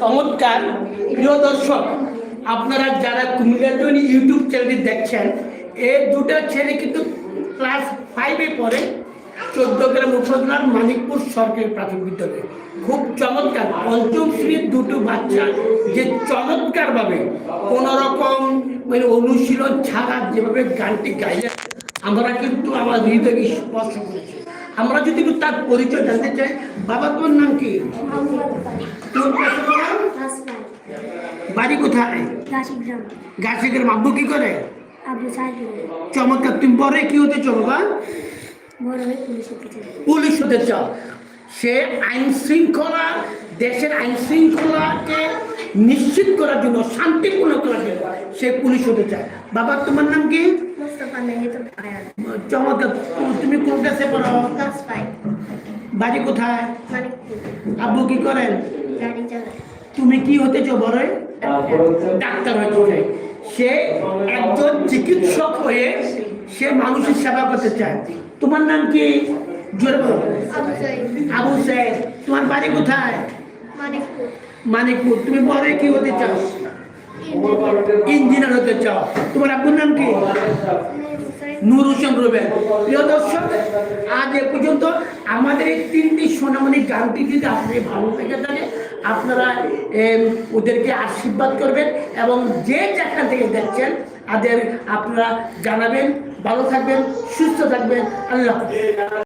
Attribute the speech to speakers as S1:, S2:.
S1: চমৎকার। প্রিয় দর্শক, আপনারা যারা কুমিল্লাজনী ইউটিউব চ্যানেলটি দেখছেন এই দুটো ছেলে কিন্তু ক্লাস ফাইভে পড়ে, চোদ্দ গ্রাম উপজেলার মানিকপুর সরকারি প্রাথমিক বিদ্যালয়ে। খুব চমৎকার, পঞ্চম শ্রেণির দুটো বাচ্চা, যে চমৎকারভাবে কোনোরকম মানে অনুশীলন ছাড়া যেভাবে গানটি গাইলেন আমরা কিন্তু আমার হৃদয়কে স্পর্শ করেছি। আমরা যদি তার পরিচয় জানতে চাই, বাবা তোর নাম কি? বাড়ি কোথায়? গাছের আব্বু কি করে? চমৎকার, তুমি পরে কি হতে চাও, বাবা?
S2: পুলিশ হতে
S1: চাও। সে আইন শৃঙ্খলা, দেশের আইন শৃঙ্খলাকে নিশ্চিত করার জন্য শান্তিপূর্ণ করার জন্য সে পুলিশ হতে চায়। বাবা তোমার নাম কি? চমৎকার। তুমি কোন ক্লাসে পড়ো? বাড়ি কোথায়? আব্বু কি করেন? তুমি কি হতে চাও বড় ডাক্তার হতে চাই সে একজন চিকিৎসক হয়ে সে মানুষের সেবা করতে চায়। তোমার নাম কি? জোরে বলো।
S2: আবু
S1: আবু সাহেব তোমার বাড়ি কোথায়?
S2: মানিকপুর।
S1: মানিকপুর। তুমি বড় কি হতে চাও? ইঞ্জিনিয়ার হতে চাও। তোমার আব্বুর নাম কি? প্রিয় দর্শক, আজ এ পর্যন্ত আমাদের এই তিনটি সোনামণি গানটি যদি আপনি ভালো লেগে থাকে, আপনারা ওদেরকে আশীর্বাদ করবেন এবং যে যেখান থেকে দেখছেন, তাদের আপনারা জানাবেন। ভালো থাকবেন, সুস্থ থাকবেন। আল্লাহ।